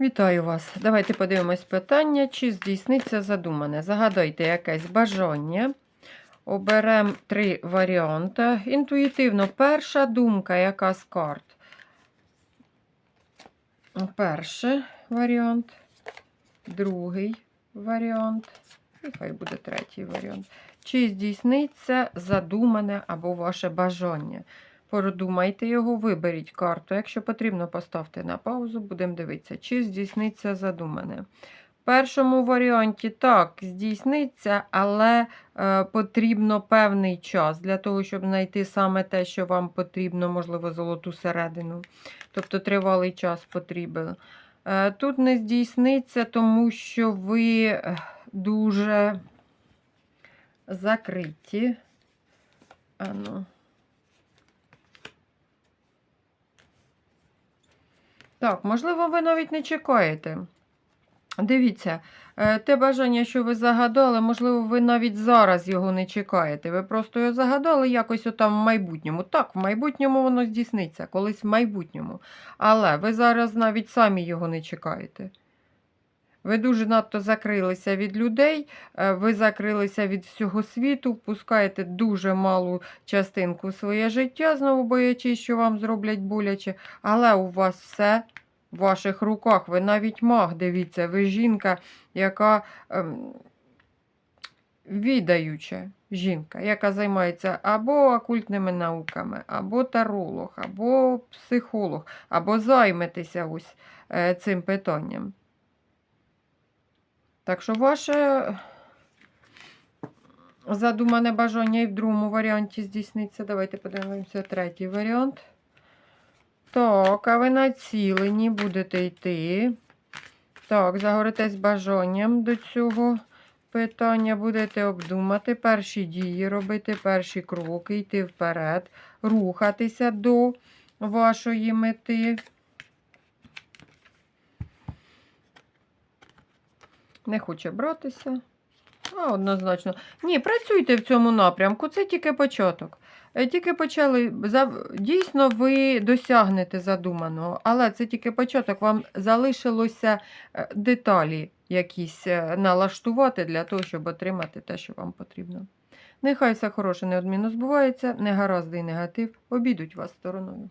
Вітаю вас. Давайте подивимось питання, чи здійсниться задумане. Загадайте якесь бажання. Оберемо три варіанти. Інтуїтивно, перша думка, яка з карт. Перший варіант, другий варіант, і хай буде третій варіант. Чи здійсниться задумане або ваше бажання? Продумайте його, виберіть карту. Якщо потрібно, поставте на паузу, будемо дивитися, чи здійсниться задумане. В першому варіанті так, здійсниться, але е, потрібно певний час для того, щоб знайти саме те, що вам потрібно, можливо, золоту середину. Тобто тривалий час потрібен. Е, тут не здійсниться, тому що ви е, дуже закриті. А Так, можливо, ви навіть не чекаєте. Дивіться, е, те бажання, що ви загадали, можливо, ви навіть зараз його не чекаєте. Ви просто його загадали якось отам в майбутньому. Так, в майбутньому воно здійсниться, колись в майбутньому. Але ви зараз навіть самі його не чекаєте. Ви дуже надто закрилися від людей, е, ви закрилися від всього світу, впускаєте дуже малу частинку в своє життя, знову боячись, що вам зроблять боляче, але у вас все в ваших руках. Ви навіть маг, дивіться, ви жінка, яка ем, відаюча жінка, яка займається або окультними науками, або таролог, або психолог, або займетеся ось е, цим питанням. Так що ваше задумане бажання і в другому варіанті здійсниться. Давайте подивимося третій варіант. Так, а ви націлені будете йти. Так, загоритесь бажанням до цього питання, будете обдумати перші дії, робити перші кроки, йти вперед, рухатися до вашої мети. Не хоче братися. А, однозначно. Ні, працюйте в цьому напрямку, це тільки початок. Е, Тільки почали, дійсно, ви досягнете задуманого, але це тільки початок. Вам залишилося е, деталі якісь е, налаштувати для того, щоб отримати те, що вам потрібно. Нехай все хороше неодмінно збувається, негаразди і негатив обійдуть вас стороною.